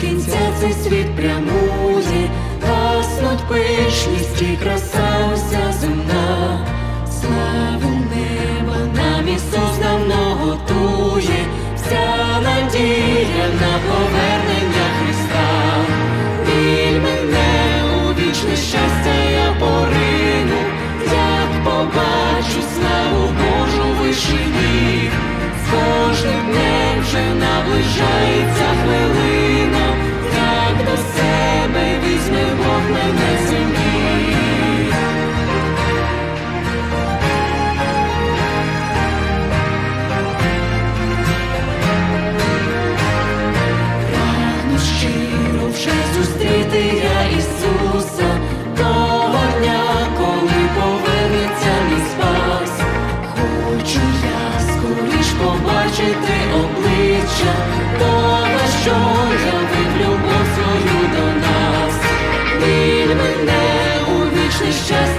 кінця цей світ прямує, гаснуть пишність і краса уся земна, славу неба нам Ісус давно готує, вся надія на повернення Христа. Біль мене у вічне щастя я порину, як побачу славу Божу вишині. З кожним днем вже наближається побачити обличчя того, що явив любов свою до нас. Біль мене у вічний щастя